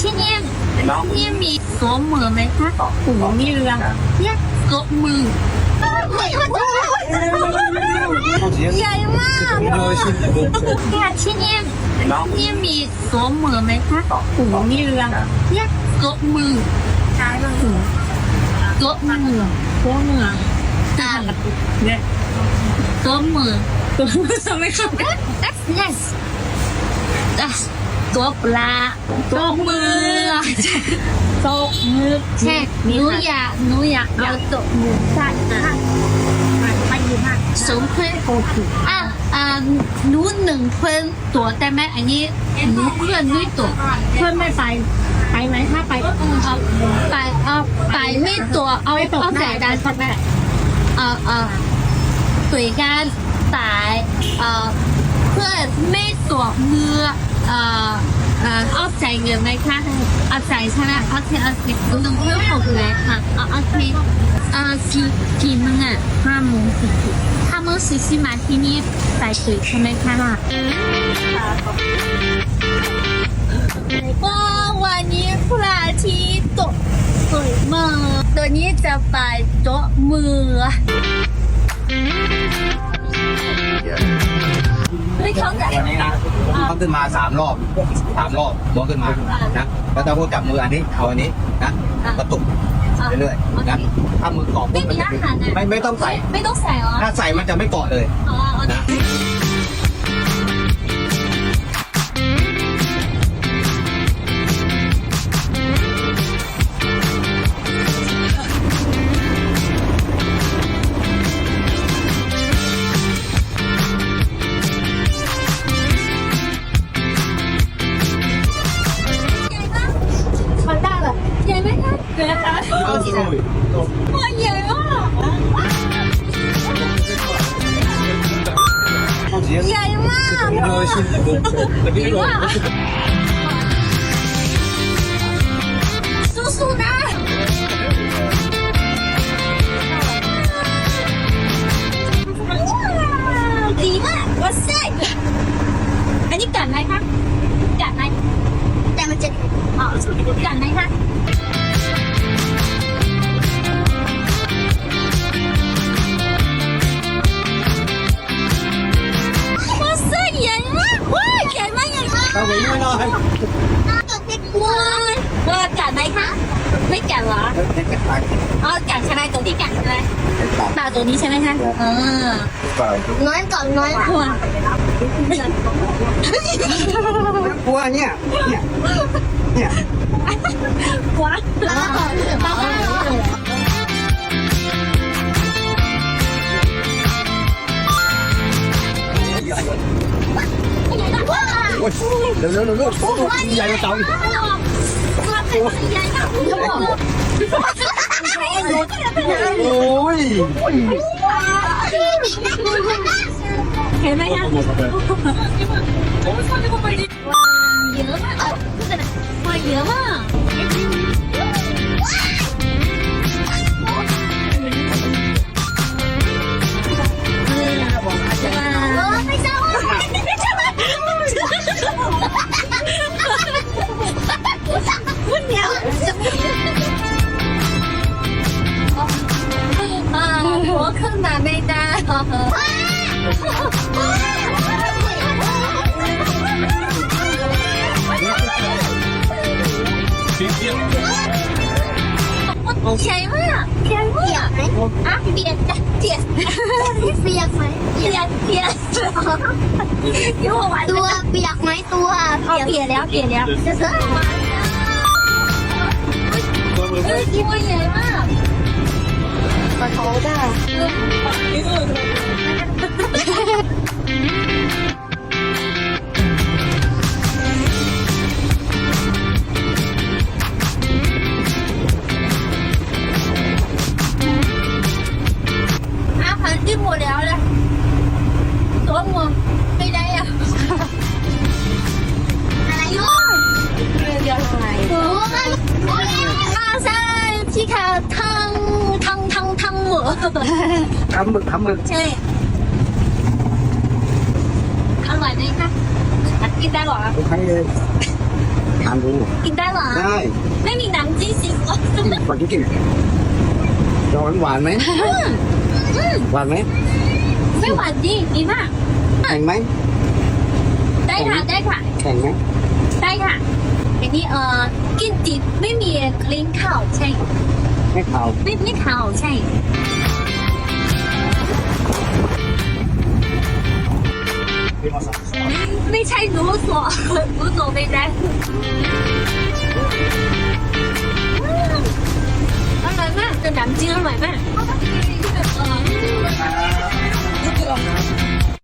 ที่นี่ที่นี่มีตัวมือไหมคะหูมีเรือเนี่ยตัวมือใหญ่มากเนี่ยที่นี่ที่นี่มีตัวมือไหมคะหูมีเรือเนี่ยตัวมือใช่ไหมตัวมือตัวมืออ่าเนี่ยตัวมือตัวมือทำไมครับ That's yes ตัวปลาตัวมือตัวมือใช่หนูอยากหนูอยากเอาตัวมือใส่ค่ะมาอยู่มากสมเพื่อนโอเคอะอ่าหนูหนึ่งเพื่อนตัวแต่แม่อันนี้หนูเพื่อนนี้ตัวเพื่อนไม่ไปไปไหมถ้าไปไปเอาไปไม่ตัวเอาเอาแต่ดันแม่เออเออตุยการสายเออเพื่อนไม่ตัวมือ เอ่อเอ่อเอาใจเงินไหมคะเอาใจใช่ไหมโอเคโอเคหนูเพิ่มหมเลยค่ะเอาโอเคเอ่อกี่กี่โมงอะห้าโมงสิบห้าโมงสิบสี่มาที่นี่ใส่ถุยใช่ไหมคะว้าววันนี้พระอาทิตย์ตกสวยมากตัวนี้จะไปโต๊ะมือไม่เข้าใจ วันนี้นะต้องขึ้นมาสามรอบสามรอบม้วนขึ้นมานะแล้วถ้าพวกจับมืออันนี้เอาอันนี้นะกระตุกเรื่อยๆนะถ้ามือเกาะไม่ปุ๊บมีมันจะอาหารอะไม่ไม่ต้องใส่ไม่ต้องใส่เหรอถ้าใส่มันจะไม่เกาะเลยอ๋อโอเคนะ มันใหญ่มากใหญ่มากใหญ่มากสู้ๆนะดีมากว้าเซ่อันนี้กัดไหมคะกัดไหมแต่มันจะอ๋อกัดไหมคะากใหญ่มากเอาไว้ไม่ได้ว้ายว่ากัดไหมคะ ไม่กัดเหรอเด็กๆตายอ๋อกัดใช่ไหมตัวที่กัดใช่ไหมตาตัวนี้ใช่ไหมคะเออเปล่าน้อยก่อนน้อยกว่ากลัวเนี่ย เนี่ย เนี่ยว้าป้าป้ อ้ยเร็วเร็วเร็วเร็วใหญ่กว่าเต่าอีกใหญ่มากโอ้ยเห็นไหมคะว้าเยอะมากว้าเยอะมาก ได้ใหญ่มากใหญ่มากอะเปียกเปียกเปียกไหมเปียกเปียกอยู่หวานตัวเปียกไหมตัวเปลี่ยนแล้วเปลี่ยนแล้วจะซื้อเฮ้ยตัวใหญ่มาก กระโถได้อาหารที่หมดแล้วเลยตัวหมดไม่ได้ ทั้งหมดทำหมึกทำหมึกใช่อร่อยไหมคะกินได้หรอทุกครั้งเลยทานดูกินได้เหรอได้ไม่มีน้ำจิ้มสิก่อนที่กินจะหวานหวานไหมหวานไหมไม่หวานดีดีมากแข็งไหมได้ค่ะได้ค่ะแข็งไหมได้ค่ะอันนี้เอ่อกินดิบไม่มีลิ้นข้าวใช่ไม่ขาวไม่ไม่ข้าวใช่ ไม่ใช่รู้ตัวรู้ตัวไม่ได้